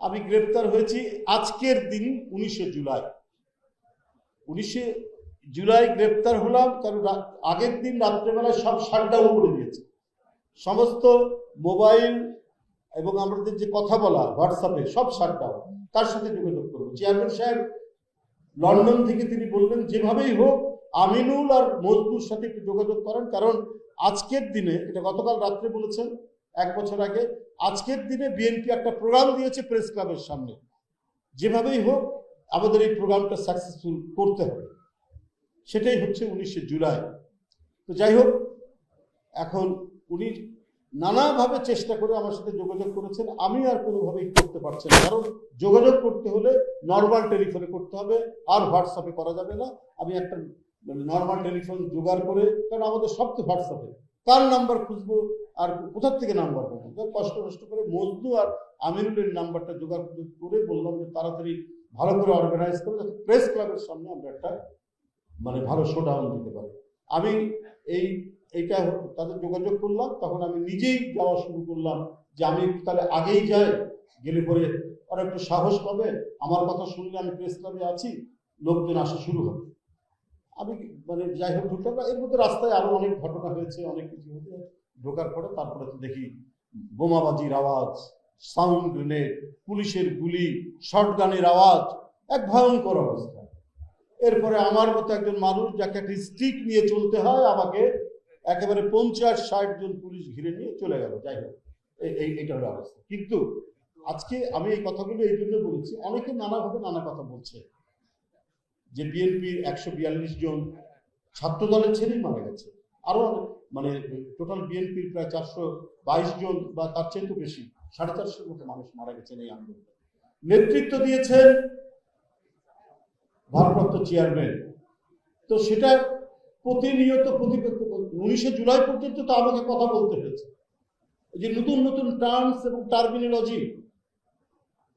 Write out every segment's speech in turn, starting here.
আমি গ্রেপ্তার হয়েছি আজকের দিন উনিশে জুলাই। উনিশে জুলাই গ্রেপ্তার হলাম কারণ আগের দিন রাত্রেবেলায় সব শাটডাউন করে দিয়েছে। সমস্ত মোবাইল এবং আমাদের যে কথা বলা, হোয়াটসঅ্যাপে সব শাটডাউন। তার সাথে যোগাযোগ করব। চেয়ারম্যান সাহেব লন্ডন থেকে তিনি বললেন, যেভাবেই হোক, আমিনুল আর মজদুর সাথে একটু যোগাযোগ করেন, কারণ আজকের দিনে, এটা গতকাল রাত্রে বলেছেন এক বছর আগে, আজকের দিনে বিএনপি একটা প্রোগ্রাম দিয়েছে প্রেস ক্লাবের সামনে। যেভাবেই হোক, আমাদের এই প্রোগ্রামটা সাকসেসফুল করতে হবে। সেটাই হচ্ছে উনিশে জুলাই। তো যাই হোক, এখন উনি নানাভাবে চেষ্টা করে আমার সাথে যোগাযোগ করেছেন। আমি আর কোনোভাবেই করতে পারছি না। কারণ যোগাযোগ করতে হলে নর্মাল টেলিফোনে করতে হবে, আর হোয়াটসঅ্যাপে করা যাবে না। আমি একটা নর্মাল টেলিফোন জোগাড় করে, কারণ আমাদের সব তো হোয়াটসঅ্যাপে কার নাম্বার খুঁজবো? আর কোথার থেকে নাম্বার পাবো তো কষ্ট কষ্ট করে মজদু আর আমিনুলের নাম্বারটা জোগাড় করে বললাম যে তাড়াতাড়ি ভালো করে অর্গানাইজ করে যাতে প্রেস ক্লাবের সামনে আমরা একটা মানে ভালো শোডাউন দিতে পারি। আমি এই, এইটা তাদের যোগাযোগ করলাম, তখন আমি নিজেই যাওয়া শুরু করলাম যে আমি তাহলে আগেই যাই, গেলে পরে ওরা একটু সাহস পাবে, আমার কথা শুনলে আমি প্রেস ক্লাবে আছি, লোকজন আসা শুরু হবে। আমি মানে যাই হোক ঢুকলাম। এর মধ্যে রাস্তায় আরও অনেক ঘটনা হয়েছে, অনেক কিছু হয়েছে। ঢোকার পরে তারপরে তো দেখি বোমাবাজির আওয়াজ সাউন্ড গ্রেনেড পুলিশের গুলি শটগানের আওয়াজ, এক ভয়ঙ্কর অবস্থা। এরপরে আমার মতো একজন মানুষ যাকে একটা স্টিক নিয়ে চলতে হয়, আমাকে একেবারে পঞ্চাশ ষাট জন পুলিশ ঘিরে নিয়ে চলে গেল। যাই হোক এই এইটা হলো অবস্থা। কিন্তু আজকে আমি এই কথাগুলো এই জন্য বলেছি, অনেকে নানাভাবে নানা কথা বলছে। যে বিএনপির একশো বিয়াল্লিশ জন ছাত্র দলের ছেলেই মারা গেছে। আরও অনেক- মানে টোটাল বিএনপির প্রায় চারশো বাইশ জন বা তার চেয়ে তো বেশি, সাড়ে চারশোর মতো মানুষ মারা গেছেন এই আন্দোলনে। নেতৃত্ব দিয়েছেন ভারপ্রাপ্ত চেয়ারম্যান। তো সেটা প্রতিনিয়ত প্রতিপক্ষ উনিশে জুলাই পর্যন্ত তো আমাকে কথা বলতে হয়েছে। এই যে নতুন নতুন টার্মস এবং টার্মিনোলজি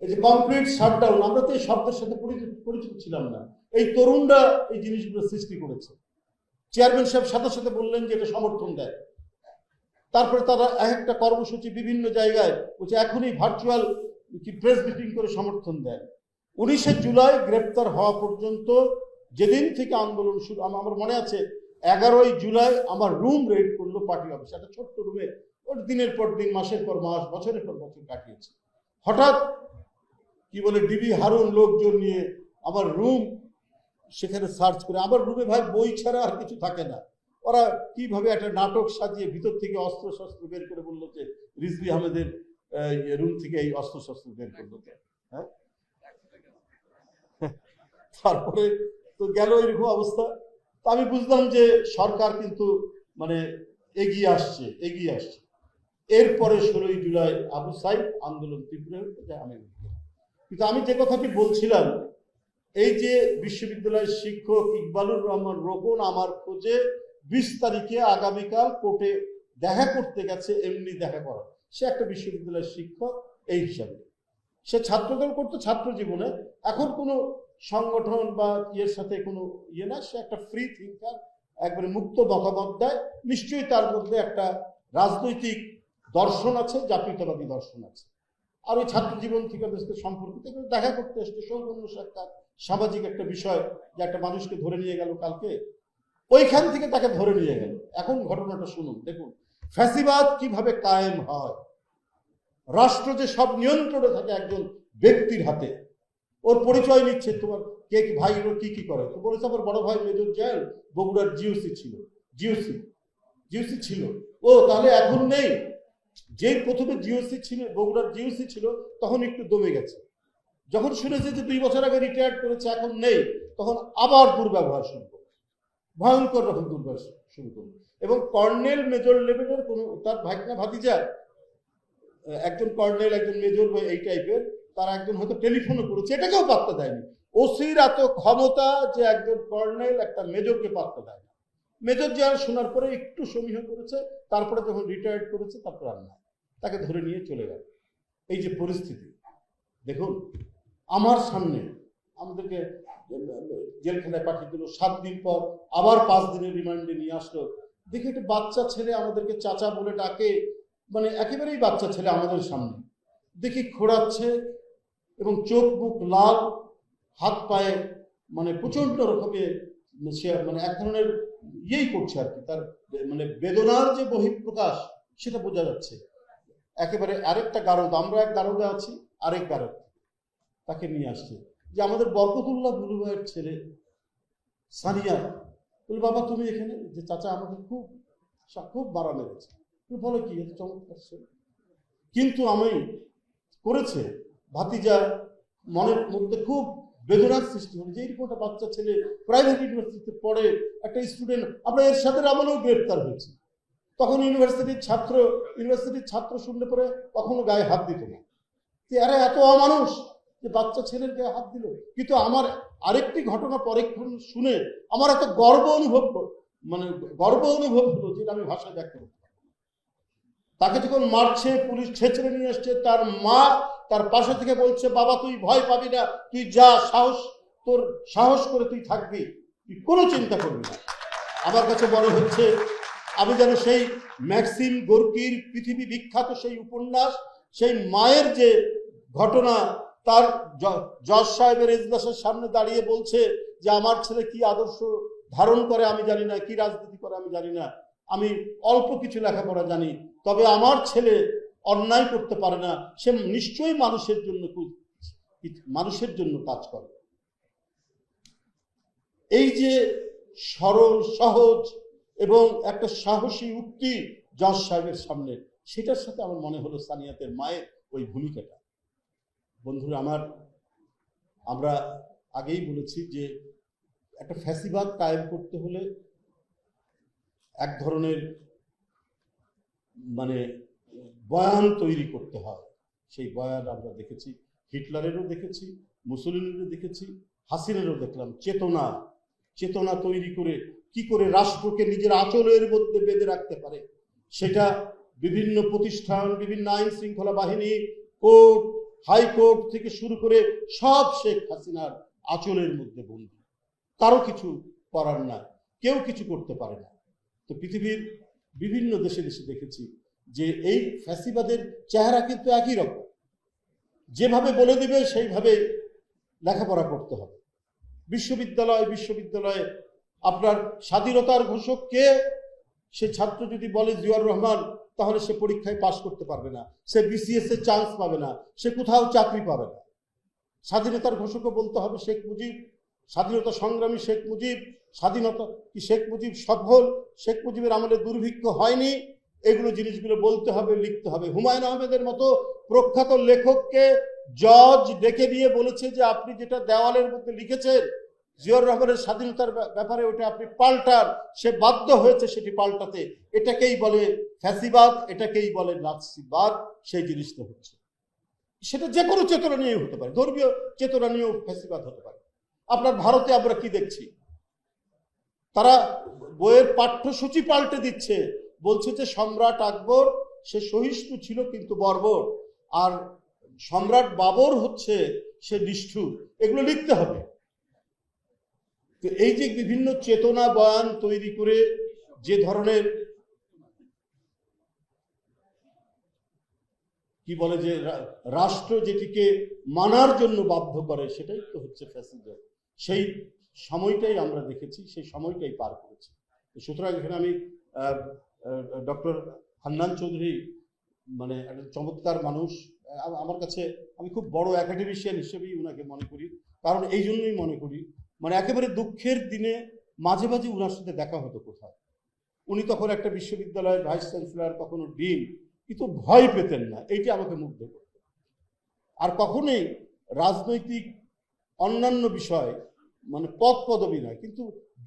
এই যে কমপ্লিট শাটডাউন আমরা তো এই শব্দের সাথে পরিচিত পরিচিত ছিলাম না। এই তরুণরা এই জিনিসগুলো সৃষ্টি করেছে। চেয়ারম্যান সাহেব সাথে সাথে বললেন যে এটা সমর্থন দেয়। তারপরে তারা এক একটা কর্মসূচি বিভিন্ন জায়গায় বলছে, এখনই ভার্চুয়াল কি প্রেস মিটিং করে সমর্থন দেয় উনিশে জুলাই গ্রেপ্তার হওয়া পর্যন্ত যেদিন থেকে আন্দোলন শুরু আমার মনে আছে, এগারোই জুলাই আমার রুম রেড করল পার্টি অফিস একটা ছোট্ট রুমে ওর দিনের পর দিন, মাসের পর মাস, বছরের পর বছর কাটিয়েছে। হঠাৎ কি বলে ডিবি হারুন লোকজন নিয়ে আমার রুম সেখানে সার্চ করে। আমার রুমে ভাই বই ছাড়া আর কিছু থাকে না। ওরা কীভাবে একটা নাটক সাজিয়ে ভিতর থেকে অস্ত্র শস্ত্র বের করে বলল যে, রিজভি আহমেদের রুম থেকে এই অস্ত্র শস্ত্র বের করল হ্যাঁ? তারপরে তো গেল এরকম অবস্থা। তো আমি বুঝলাম যে সরকার কিন্তু মানে এগিয়ে আসছে এগিয়ে আসছে। এরপরে ষোলোই জুলাই আবু সাইদ আন্দোলন তীব্র হয়ে আমি কিন্তু আমি যে কথাটি বলছিলাম এই যে বিশ্ববিদ্যালয়ের শিক্ষক ইকবালুর রহমান রোকন আমার খোঁজে বিশ তারিখে আগামীকাল কোর্টে দেখা করতে গেছে, এমনি দেখা করা সে একটা বিশ্ববিদ্যালয়ের শিক্ষক, এই হিসাবে। সে ছাত্রদল করতো ছাত্র জীবনে। এখন কোনো সংগঠন বা ইয়ের সাথে কোনো ইয়ে না, সে একটা ফ্রি থিঙ্কার একবারে মুক্ত মতামত দেয়। নিশ্চয়ই তার মধ্যে একটা রাজনৈতিক দর্শন আছে, জাতীয়তাবাদী দর্শন আছে। আর ওই ছাত্র জীবন থেকে সম্পর্কিত দেখা করতে এসছে। সৌজন্য একটা সামাজিক একটা বিষয় যে একটা মানুষকে ধরে নিয়ে গেল কালকে, ওইখান থেকে তাকে ধরে নিয়ে গেল। এখন ঘটনাটা শুনুন, দেখুন, ফ্যাসিবাদ কীভাবে কায়েম হয়? রাষ্ট্র যে সব নিয়ন্ত্রণে থাকে একজন ব্যক্তির হাতে, ওর পরিচয় নিচ্ছে তোমার কে কি ভাই ওর কি কি করে? তো বলেছে আমার বড় ভাই মেজর জয়েল বগুড়ার জিওসি ছিল, জিওসি জিওসি ছিল। ও তাহলে এখন নেই? যে প্রথমে জিওসি ছিল, বগুড়ার জিওসি ছিল, তখন একটু দমে গেছে। যখন শুনেছে যে দুই বছর আগে রিটায়ার্ড করেছে, এখন নেই, তখন আবার দুর্ব্যবহার শুরু করল। ভয়ঙ্কর রকম দুর্ব্যবহার শুরু করল। এবং কর্নেল মেজর লেভেলের কোনো, তার ভাগনা ভাতিজা একজন কর্নেল, একজন মেজর বা এই টাইপের, তারা একজন হয়তো টেলিফোনও করেছে, এটাকেও পাত্তা দেয়নি। ওসির এত ক্ষমতা যে একজন কর্নেল একটা মেজরকে পাত্তা দেয় না। মেজর জেনারেল শোনার পরে একটু সমীহ করেছে, তারপরে যখন রিটায়ার্ড করেছে, তারপর আর না তাকে ধরে নিয়ে চলে গেল। এই যে পরিস্থিতি, দেখুন আমার সামনে আমাদেরকে জেলখানায় পাঠিয়ে দিল। সাত দিন পর আবার পাঁচ দিনের রিমান্ডে নিয়ে আসলো। দেখি একটা বাচ্চা ছেলে আমাদেরকে চাচা বলে ডাকে। মানে একেবারেই বাচ্চা ছেলে আমাদের সামনে। দেখি খোড়াচ্ছে এবং চোখ মুখ লাল, হাত পায়ে মানে প্রচণ্ড রকমের সে মানে এক ধরনের ইয়েই করছে আর কি। তার মানে বেদনার যে বহিঃপ্রকাশ, সেটা বোঝা যাচ্ছে। একেবারে আরেকটা গারদ, আমরা এক গারদে আছি, আরেক গারদ। তাকে নিয়ে আসছে। যে আমাদের বরকতুল্লাহ বুলু ভাইয়ের ছেলে সানিয়া বলি, বাবা, তুমি এখানে? যে, চাচা, আমাকে খুব খুব বাড়া তুমি বলো কি এত চমৎকার। কিন্তু আমি করেছে ভাতিজা মনের মধ্যে খুব বেদনার সৃষ্টি হলো। যে, এরকম একটা বাচ্চা ছেলে প্রাইভেট ইউনিভার্সিটিতে পড়ে, একটা স্টুডেন্ট আমরা এর সাথে আমলেও গ্রেপ্তার হয়েছি। তখন ইউনিভার্সিটির ছাত্র ইউনিভার্সিটির ছাত্র শুনলে পরে কখনো গায়ে হাত দিত না। আরে এত অমানুষ। যে বাচ্চা ছেলের গায়ে হাত দিল। কিন্তু আমার আরেকটি ঘটনা পরেক্ষণ শুনে আমার এত গর্ব অনুভব মানে গর্ব অনুভব হলো যেটা আমি ভাষায় ব্যক্ত তাকে যখন মারছে, পুলিশ ছেঁচড়ে নিয়ে আসছে, তার মা তার পাশে থেকে বলছে, বাবা, তুই ভয় পাবি না, তুই যা সাহস, তোর সাহস করে তুই থাকবি, তুই কোনো চিন্তা করবি না। আমার কাছে মনে হচ্ছে, আমি যেন সেই ম্যাক্সিম গোর্কির পৃথিবী বিখ্যাত সেই উপন্যাস, সেই মায়ের যে ঘটনা তার জজ সাহেবের এজলাসের সামনে দাঁড়িয়ে বলছে যে, আমার ছেলে কি আদর্শ ধারণ করে আমি জানি না, কি রাজনীতি করে আমি জানি না। আমি অল্প কিছু লেখাপড়া জানি, তবে আমার ছেলে অন্যায় করতে পারে না। সে নিশ্চয়ই মানুষের জন্য মানুষের জন্য কাজ করে। এই যে সরল, সহজ এবং একটা সাহসী উক্তি জজ সাহেবের সামনে, সেটার সাথে আমার মনে হলো সানিয়াতের মায়ের ওই ভূমিকাটা। বন্ধুরা, আমার, আমরা আগেই বলেছি যে একটা ফ্যাসিবাদ কায়েম করতে হলে এক ধরনের মানে বয়ান তৈরি করতে হয়। সেই বয়ান আমরা দেখেছি, হিটলারেরও দেখেছি মুসলিনেরও দেখেছি, হাসিনেরও দেখলাম। চেতনা চেতনা তৈরি করে কি করে রাষ্ট্রকে নিজের আচলের মধ্যে বেঁধে রাখতে পারে, সেটা বিভিন্ন প্রতিষ্ঠান, বিভিন্ন আইন শৃঙ্খলা বাহিনী, কোর্ট হাইকোর্ট থেকে শুরু করে সব শেখ হাসিনার আচলের মধ্যে বন্দী। কারও কিছু করার না কেউ কিছু করতে পারে না। তো পৃথিবীর বিভিন্ন দেশে দেশে দেখেছি যে এই ফ্যাসিবাদের চেহারা কিন্তু একই রকম। যেভাবে বলে দিবে, সেইভাবে লেখাপড়া করতে হবে। বিশ্ববিদ্যালয়, বিশ্ববিদ্যালয়ে আপনার স্বাধীনতার ঘোষক কে? সে ছাত্র যদি বলে জিয়াউর রহমান, তাহলে সে পরীক্ষায় পাশ করতে পারবে না। সে বিসিএস এর চান্স পাবে না। সে কোথাও চাকরি পাবে না। স্বাধীনতার ঘোষকও বলতে হবে শেখ মুজিব। স্বাধীনতা সংগ্রামী শেখ মুজিব, স্বাধীনতা কি শেখ মুজিব সফল? শেখ মুজিবের আমাদের দুর্ভিক্ষ হয়নি। এগুলো জিনিসগুলো বলতে হবে, লিখতে হবে। হুমায়ুন আহমেদের মতো প্রখ্যাত লেখককে জজ ডেকে দিয়ে বলেছে যে, আপনি যেটা দেওয়ালের মধ্যে লিখেছেন জিয়র রহমানের স্বাধীনতার ব্যা- ব্যাপারে ওটা আপনি পাল্টান, সে বাধ্য হয়েছে সেটি পাল্টাতে। এটাকেই বলে ফ্যাসিবাদ, এটাকেই বলে নাৎসিবাদ, সেই জিনিসটা হচ্ছে। সেটা যে কোনো চেতনা নিয়ে হতে পারে, ধর্মীয় চেতনা নিয়েও ফ্যাসিবাদ হতে পারে। আপনার ভারতে আমরা কি দেখছি? তারা বইয়ের পাঠ্যসূচি পাল্টে দিচ্ছে, বলছে যে সম্রাট আকবর, সে সহিষ্ণু ছিল কিন্তু বর্বর, আর সম্রাট বাবর হচ্ছে সে নিষ্ঠুর। এগুলো লিখতে হবে। তো এই যে বিভিন্ন চেতনা বয়ান তৈরি করে যে ধরনের কি বলে যে রাষ্ট্র যেটিকে মানার জন্য বাধ্য করে, সেটাই তো হচ্ছে ফ্যাসিজম সেই সময়টাই আমরা দেখেছি, সেই সময়টাই পার করেছি। সুতরাং এখানে আমি ডক্টর হান্নান চৌধুরী মানে একটা চমৎকার মানুষ। আমার কাছে, আমি খুব বড় একাডেমিশিয়ান হিসেবেই ওনাকে মনে করি। কারণ এই জন্যই মনে করি মানে একেবারে দুঃখের দিনে মাঝে মাঝে উনার সাথে দেখা হতো কোথাও উনি তখন একটা বিশ্ববিদ্যালয়ের ভাইস চ্যান্সেলর, কখনো ডিন কিন্তু ভয় পেতেন না, এইটা আমাকে মুগ্ধ করত। আর কখনোই রাজনৈতিক অন্যান্য বিষয় মানে পদ পদবি নয়, কিন্তু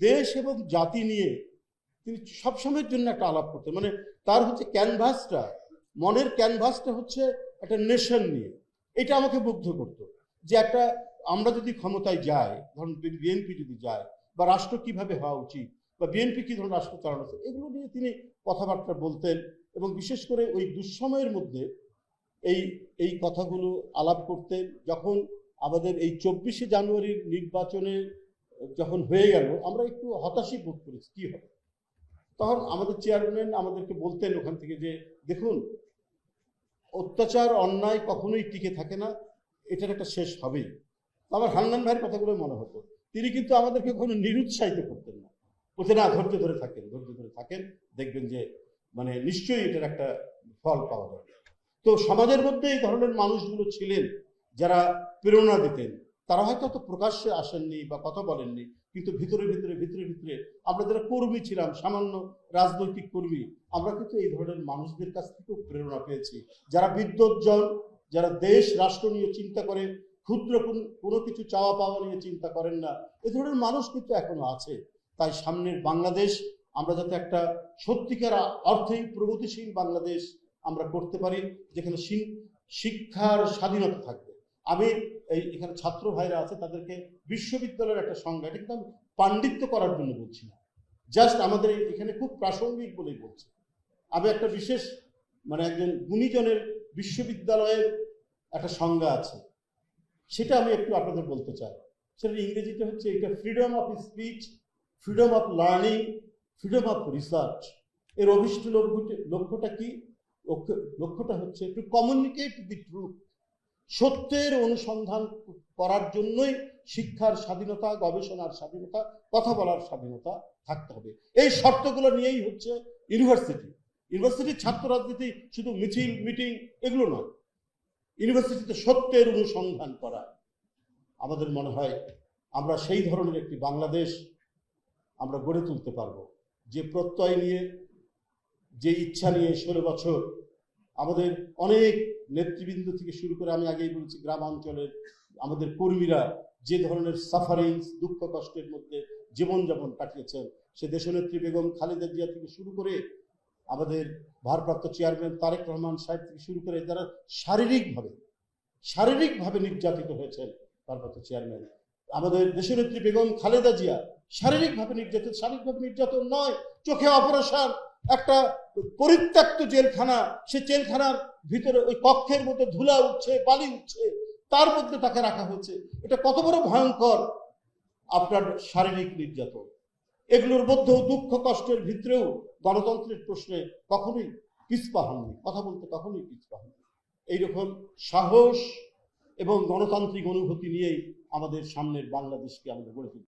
দেশ এবং জাতি নিয়ে তিনি সবসময়ের জন্য একটা আলাপ করতেন। মানে তার হচ্ছে ক্যানভাসটা, মনের ক্যানভাসটা হচ্ছে একটা নেশন নিয়ে। এটা আমাকে মুগ্ধ করত যে একটা আমরা যদি ক্ষমতায় যাই ধরুন বিএনপি যদি যায় বা রাষ্ট্র কীভাবে হওয়া উচিত বা বিএনপি কি ধরনের রাষ্ট্র চালানো উচিত, এগুলো নিয়ে তিনি কথাবার্তা বলতেন এবং বিশেষ করে ওই দুঃসময়ের মধ্যে এই এই কথাগুলো আলাপ করতেন। যখন আমাদের এই চব্বিশে জানুয়ারির নির্বাচনে যখন হয়ে গেল আমরা একটু হতাশই বোধ করেছি কি হবে? তখন আমাদের চেয়ারম্যান আমাদেরকে বলতেন ওখান থেকে যে দেখুন অত্যাচার অন্যায় কখনোই টিকে থাকে না এটার একটা শেষ হবেই। আমার হান্নান ভাইয়ের কথাগুলো মনে হতো। তিনি কিন্তু আমাদেরকে কোনো নিরুৎসাহিত করতেন না। বলতে না, ধৈর্য ধরে থাকেন, ধৈর্য ধরে থাকেন, দেখবেন যে মানে নিশ্চয়ই এটার একটা ফল পাওয়া যাবে। তো সমাজের মধ্যে এই ধরনের মানুষগুলো ছিলেন, যারা প্রেরণা দিতেন, তারা হয়তো অত প্রকাশ্যে আসেননি বা কথা বলেননি, কিন্তু ভিতরে ভিতরে ভিতরে ভিতরে আমরা যারা কর্মী ছিলাম, সামান্য রাজনৈতিক কর্মী, আমরা কিন্তু এই ধরনের মানুষদের কাছ থেকেও প্রেরণা পেয়েছি। যারা বিদ্যুৎজন, যারা দেশ, রাষ্ট্র নিয়ে চিন্তা করে ক্ষুদ্র কোনো কিছু চাওয়া পাওয়া নিয়ে চিন্তা করেন না। এ ধরনের মানুষ কিন্তু এখনও আছে। তাই সামনের বাংলাদেশ আমরা যাতে একটা সত্যিকার অর্থেই প্রগতিশীল বাংলাদেশ আমরা করতে পারি, যেখানে শিক্ষার স্বাধীনতা থাকবে। আমি এই এখানে ছাত্র ভাইরা আছে, তাদেরকে বিশ্ববিদ্যালয়ের একটা সংজ্ঞা, এটা কিন্তু আমি পাণ্ডিত্য করার জন্য বলছি না। জাস্ট আমাদের এখানে খুব প্রাসঙ্গিক বলেই বলছি। আমি একটা বিশেষ মানে একজন গুণীজনের বিশ্ববিদ্যালয়ের একটা সংজ্ঞা আছে। সেটা আমি একটু আপনাদের বলতে চাই। সেটা ইংরেজিতে হচ্ছে এটা freedom of speech freedom of learning freedom of research এর অভিষ্ট লক্ষ্যটা কি? লক্ষ্য- লক্ষ্যটা হচ্ছে টু কমিউনিকেট দি ট্রুথ সত্যের অনুসন্ধান করার জন্যই শিক্ষার স্বাধীনতা, গবেষণার স্বাধীনতা, কথা বলার স্বাধীনতা থাকতে হবে। এই শর্তগুলো নিয়েই হচ্ছে ইউনিভার্সিটি ইউনিভার্সিটির ছাত্র রাজনীতি শুধু মিছিল মিটিং এগুলো নয়। ইউনিভার্সিটিতে সত্যের অনুসন্ধান করা। আমাদের মনে হয় আমরা সেই ধরনের একটি বাংলাদেশ আমরা গড়ে তুলতে পারব। যে প্রত্যয় নিয়ে, যে ইচ্ছা নিয়ে ষোলো বছর আমাদের অনেক নেতৃবৃন্দ থেকে শুরু করে, আমি আগেই বলেছি গ্রামাঞ্চলের আমাদের কর্মীরা যে ধরনের সাফারিংস দুঃখ কষ্টের মধ্যে জীবনযাপন কাটিয়েছেন, সে দেশনেত্রী বেগম খালেদা জিয়া থেকে শুরু করে আমাদের ভারপ্রাপ্ত চেয়ারম্যান তারেক রহমান সাহেব থেকে শুরু করে যারা শারীরিকভাবে শারীরিকভাবে নির্যাতিত হয়েছেন ভারপ্রাপ্ত চেয়ারম্যান। আমাদের দেশনেত্রী বেগম খালেদা জিয়া শারীরিকভাবে নির্যাতিত, শারীরিকভাবে নির্যাতন নয়, চোখে অপারেশন, একটা পরিত্যক্ত জেলখানা, সে জেলখানার ভিতরে ওই কক্ষের মধ্যে ধুলা উঠছে, বালি উঠছে, তার মধ্যে তাকে রাখা হয়েছে। এটা কত বড় ভয়ঙ্কর আপনার শারীরিক নির্যাতন। এগুলোর মধ্যেও দুঃখ কষ্টের ভিতরেও গণতন্ত্রের প্রশ্নে কখনোই পিছপা হননি, কথা বলতে কখনোই পিছপা হননি। এইরকম সাহস এবং গণতান্ত্রিক অনুভূতি নিয়েই আমাদের সামনের বাংলাদেশকে আমরা গড়ে তুলতে